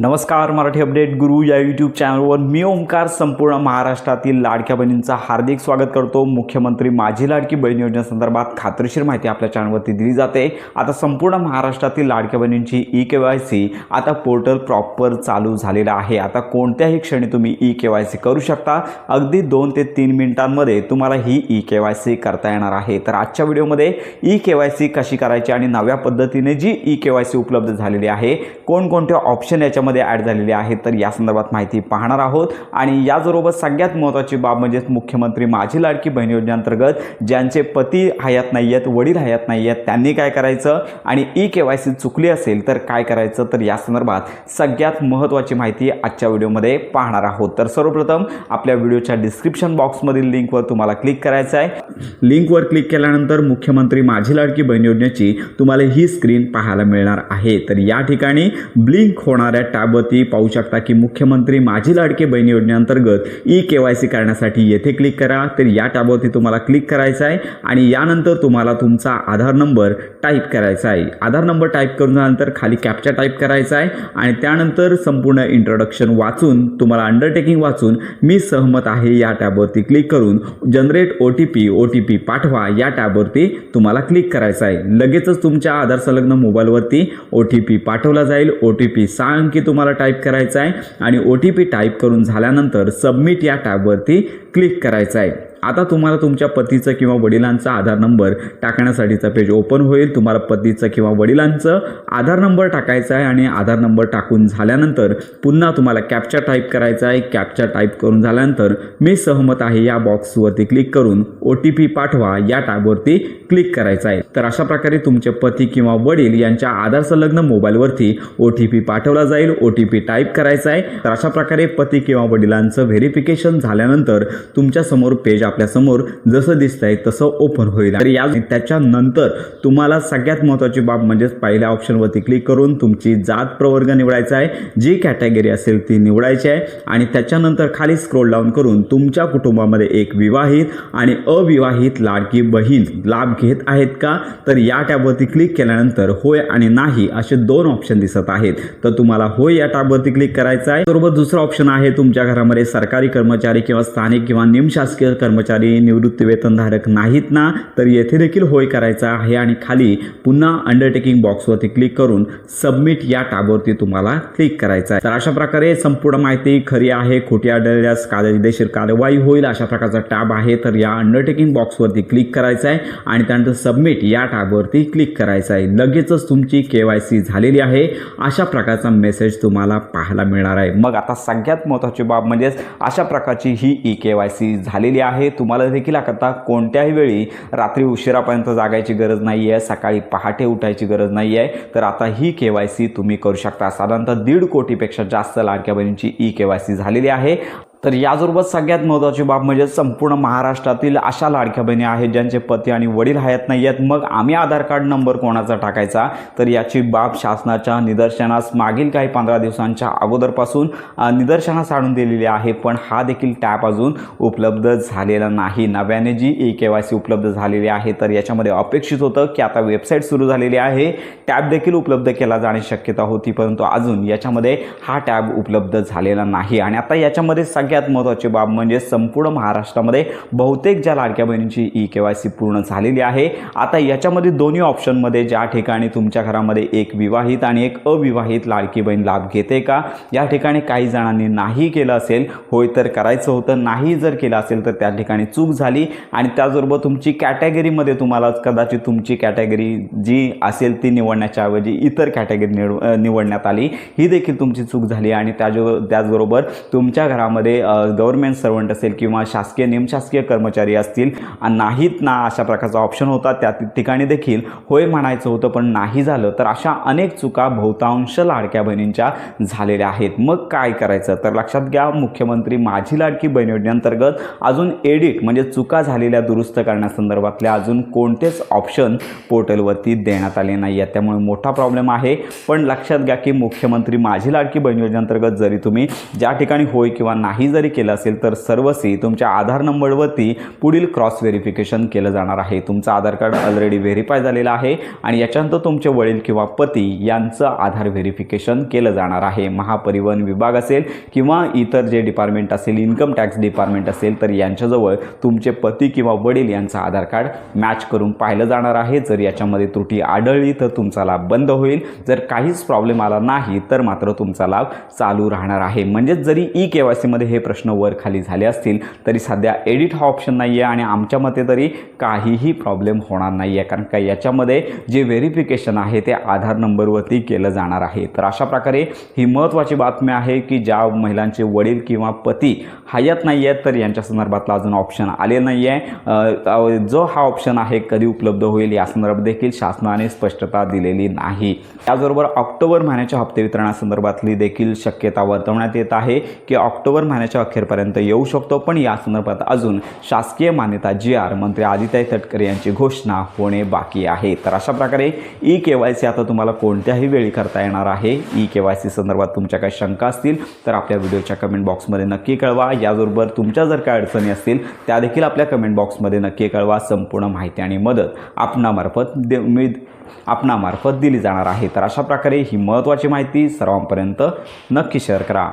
नमस्कार मराठी अपडेट गुरु या यूट्यूब चॅनलवर मी ओंकार संपूर्ण महाराष्ट्रातील लाडक्या बहिणींचा हार्दिक स्वागत करतो. मुख्यमंत्री माझी लाडकी बहीण योजनेसंदर्भात खात्रीशीर माहिती आपल्या चॅनलवरती दिली जाते. आता संपूर्ण महाराष्ट्रातील लाडक्या बहिणींची ई के वाय सी आता पोर्टल प्रॉपर चालू झालेलं आहे. आता कोणत्याही क्षणी तुम्ही ई के वाय सी करू शकता. अगदी दोन ते तीन मिनिटांमध्ये तुम्हाला ही ई के वाय सी करता येणार आहे. तर आजच्या व्हिडिओमध्ये ई के वाय सी कशी करायची आणि नव्या पद्धतीने जी ई के वाय सी उपलब्ध झालेली आहे कोणकोणते ऑप्शन याच्या याच्यामध्ये ॲड झालेले आहेत तर या संदर्भात माहिती पाहणार आहोत. आणि याचबरोबर सगळ्यात महत्त्वाची बाब म्हणजेच मुख्यमंत्री माझी लाडकी बहीण योजनेअंतर्गत ज्यांचे पती हयात नाही आहेत वडील हयात नाही आहेत त्यांनी काय करायचं? आणि ई के वाय सी चुकली असेल तर काय करायचं? तर या संदर्भात सगळ्यात महत्त्वाची माहिती आजच्या व्हिडिओमध्ये पाहणार आहोत. तर सर्वप्रथम आपल्या व्हिडिओच्या डिस्क्रिप्शन बॉक्समधील लिंकवर तुम्हाला क्लिक करायचं आहे. लिंकवर क्लिक केल्यानंतर मुख्यमंत्री माझी लाडकी बहीण योजनेची तुम्हाला ही स्क्रीन पाहायला मिळणार आहे. तर या ठिकाणी ब्लिंक होणाऱ्या टॅबवरती पाहू शकता की मुख्यमंत्री माझी लाडके बहीण योजनेअंतर्गत ई के वाय सी करण्यासाठी येथे क्लिक करा. तर या टॅबवरती तुम्हाला क्लिक करायचं आहे आणि यानंतर तुम्हाला तुमचा आधार नंबर टाईप करायचा आहे. आधार नंबर टाईप करून झाल्यानंतर खाली कॅप्चा टाईप करायचा आहे आणि त्यानंतर संपूर्ण इंट्रोडक्शन वाचून तुम्हाला अंडरटेकिंग वाचून मी सहमत आहे या टॅबवरती क्लिक करून. Generate O T P O T P पाठवा. या टॅबवरती तुम्हाला क्लिक करायचं आहे. लगेचच तुमच्या आधार संलग्न मोबाईलवरती ओ टी पी पाठवला जाईल. ओ टी पी सहा अंकी तुम्हाला टाईप करायचा आहे आणि ओ टी पी टाईप करून झाल्यानंतर सबमिट या टॅबवरती क्लिक करायचं आहे. आता तुम्हाला तुमच्या पतीचं किंवा वडिलांचा आधार नंबर टाकण्यासाठीचा पेज ओपन होईल. तुम्हाला पतीचं किंवा वडिलांचं आधार नंबर टाकायचा आहे आणि आधार नंबर टाकून झाल्यानंतर पुन्हा तुम्हाला कॅप्चा टाईप करायचा आहे. कॅप्चा टाईप करून झाल्यानंतर मी सहमत आहे या बॉक्सवरती क्लिक करून ओ टी पी पाठवा. या टॅबवरती क्लिक करायचं आहे. तर अशा प्रकारे तुमचे पती किंवा वडील यांच्या आधार संलग्न मोबाईलवरती ओ टी पी पाठवला जाईल. ओ टी पी टाईप करायचा आहे. तर अशा प्रकारे पती किंवा वडिलांचं व्हेरिफिकेशन झाल्यानंतर तुमच्यासमोर पेज आपल्यासमोर जसं दिसतंय तसं ओपन होईल. तर या त्याच्यानंतर तुम्हाला सगळ्यात महत्त्वाची बाब म्हणजेच पहिल्या ऑप्शनवरती क्लिक करून तुमची जात प्रवर्ग निवडायचा आहे. जी कॅटेगरी असेल ती निवडायची आहे. आणि त्याच्यानंतर खाली स्क्रोल डाऊन करून तुमच्या कुटुंबामध्ये एक विवाहित आणि अविवाहित लाडकी बहीण लाभ घेत आहेत का? तर या टॅबवरती क्लिक केल्यानंतर होय आणि नाही असे दोन ऑप्शन दिसत आहेत. तर तुम्हाला होय या टॅबवरती क्लिक करायचं आहे. बरोबर दुसरा ऑप्शन आहे तुमच्या घरामध्ये सरकारी कर्मचारी किंवा स्थानिक किंवा निमशासकीय कर्मचारी कर्मचारी निवृत्ती वेतनधारक नाहीत ना तर येथे देखील होय करायचा आहे. आणि खाली पुन्हा अंडरटेकिंग बॉक्सवरती क्लिक करून सबमिट या टॅबवरती तुम्हाला क्लिक करायचं आहे. तर अशा प्रकारे संपूर्ण माहिती खरी आहे खोटी आढळल्यास कायदेशीर कारवाई होईल अशा प्रकारचा टॅब आहे. तर या अंडरटेकिंग बॉक्सवरती क्लिक करायचं आहे आणि त्यानंतर सबमिट या टॅबवरती क्लिक करायचं आहे. लगेचच तुमची के वाय सी झालेली आहे. अशा प्रकारचा मेसेज तुम्हाला पाहायला मिळणार आहे. मग आता सगळ्यात महत्त्वाची बाब म्हणजेच अशा प्रकारची ही ई के वाय सी झालेली आहे. तुम्हाला देखील आता कोणत्याही वेळी रात्री उशिरापर्यंत जागायची गरज नाही आहे सकाळी पहाटे उठायची गरज नाही आहे तर आता ही के वाय सी तुम्ही करू शकता. साधारणतः दीड कोटीपेक्षा जास्त लाडक्या बहिणींची ई के वाय सी झालेली आहे. तर याचबरोबर सगळ्यात महत्त्वाची बाब म्हणजे संपूर्ण महाराष्ट्रातील अशा लाडक्या बहिणी आहेत ज्यांचे पती आणि वडील हयात नाही आहेत. मग आम्ही आधार कार्ड नंबर कोणाचा टाकायचा? तर याची बाब शासनाच्या निदर्शनास मागील काही पंधरा दिवसांच्या अगोदरपासून निदर्शनास आणून दिलेली आहे. पण हा देखील टॅप अजून उपलब्ध झालेला नाही. नव्याने जी ई के वाय सी उपलब्ध झालेली आहे तर याच्यामध्ये अपेक्षित होतं की आता वेबसाईट सुरू झालेली आहे. टॅब देखील उपलब्ध केला जाण्याची शक्यता होती परंतु अजून याच्यामध्ये हा टॅब उपलब्ध झालेला नाही. आणि आता याच्यामध्ये सगळ्यात महत्त्वाची बाब म्हणजे संपूर्ण महाराष्ट्रामध्ये बहुतेक ज्या लाडक्या बहिणींची ई के वाय सी पूर्ण झालेली आहे. आता याच्यामध्ये दोन्ही ऑप्शनमध्ये ज्या ठिकाणी तुमच्या घरामध्ये एक विवाहित आणि एक अविवाहित लाडकी बहीण लाभ घेते का? या ठिकाणी काही जणांनी नाही केलं असेल होय तर करायचं होतं नाही जर केलं असेल तर त्या ठिकाणी चूक झाली आणि त्याचबरोबर तुमची कॅटेगरीमध्ये तुम्हाला कदाचित तुमची कॅटेगरी जी असेल ती निवडण्याच्या ऐवजी इतर कॅटेगरी निवडण्यात आली. ही देखील तुमची चूक झाली आणि त्याच त्याचबरोबर तुमच्या घरामध्ये गव्हर्नमेंट सर्वंट असेल किंवा शासकीय निमशासकीय कर्मचारी असतील नाहीत ना अशा प्रकारचा ऑप्शन होता. त्या ठिकाणी देखील होय म्हणायचं होतं पण नाही झालं. तर अशा अनेक चुका बहुतांश लाडक्या बहिणींच्या झालेल्या आहेत. मग काय करायचं? तर लक्षात घ्या मुख्यमंत्री माझी लाडकी बहीण योजनेअंतर्गत अजून एडिट म्हणजे चुका झालेल्या दुरुस्त करण्यासंदर्भातल्या अजून कोणतेच ऑप्शन पोर्टलवरती देण्यात आले नाही आहेत. त्यामुळे मोठा प्रॉब्लेम आहे. पण लक्षात घ्या की मुख्यमंत्री माझी लाडकी बहीण योजनेअंतर्गत जरी तुम्ही ज्या ठिकाणी होय किंवा नाही जरी केलं असेल तर सर्वसी तुमच्या आधार नंबरवरती पुढील क्रॉस व्हेरिफिकेशन केलं जाणार आहे. तुमचं आधार कार्ड ऑलरेडी व्हेरीफाय झालेलं आहे आणि याच्यानंतर तुमचे वडील किंवा पती यांचं आधार व्हेरिफिकेशन केलं जाणार आहे. महापरिवहन विभाग असेल किंवा इतर जे डिपार्टमेंट असेल इन्कम टॅक्स डिपार्टमेंट असेल तर यांच्याजवळ तुमचे पती किंवा वडील यांचं आधार कार्ड मॅच करून पाहिलं जाणार आहे. जर याच्यामध्ये त्रुटी आढळली तर तुमचा लाभ बंद होईल. जर काहीच प्रॉब्लेम आला नाही तर मात्र तुमचा लाभ चालू राहणार आहे. म्हणजेच जरी ई के वाय सीमध्ये हे प्रश्न वर खाली झाले असतील तरी सध्या एडिट हा ऑप्शन नाही आहे आणि आमच्या मते तरी काहीही प्रॉब्लेम होणार नाही आहे कारण का याच्यामध्ये जे व्हेरिफिकेशन आहे ते आधार नंबरवरती केलं जाणार आहे. तर अशा प्रकारे ही महत्त्वाची बातमी आहे की ज्या महिलांचे वडील किंवा पती हयात नाही आहेत तर यांच्या संदर्भातला अजून ऑप्शन आले नाही आहे जो हा ऑप्शन आहे कधी उपलब्ध होईल या संदर्भात देखील शासनाने स्पष्टता दिलेली नाही. त्याचबरोबर ऑक्टोबर महिन्याच्या हप्ते वितरणासंदर्भातली देखील शक्यता वर्तवण्यात येत आहे की ऑक्टोबर महिन्याच्या अखेरपर्यंत येऊ शकतो. पण या संदर्भात अजून शासकीय मान्यता जी आर मंत्री आदित्य तटकरे यांची घोषणा होणे बाकी आहे. तर अशा प्रकारे ई के वाय सी आता तुम्हाला कोणत्याही वेळी करता येणार आहे? ई के वाय सी संदर्भात तुमच्या काही शंका असतील तर आपल्या व्हिडिओच्या कमेंट बॉक्समध्ये नक्की कळवा. याबरोबर तुमच्या जर काही अडचणी असतील त्या देखील आपल्या कमेंट बॉक्समध्ये नक्की कळवा. संपूर्ण माहिती आणि मदत आपणामार्फत दे मी आपणामार्फत दिली जाणार आहे. तर अशा प्रकारे ही महत्त्वाची माहिती सर्वांपर्यंत नक्की शेअर करा.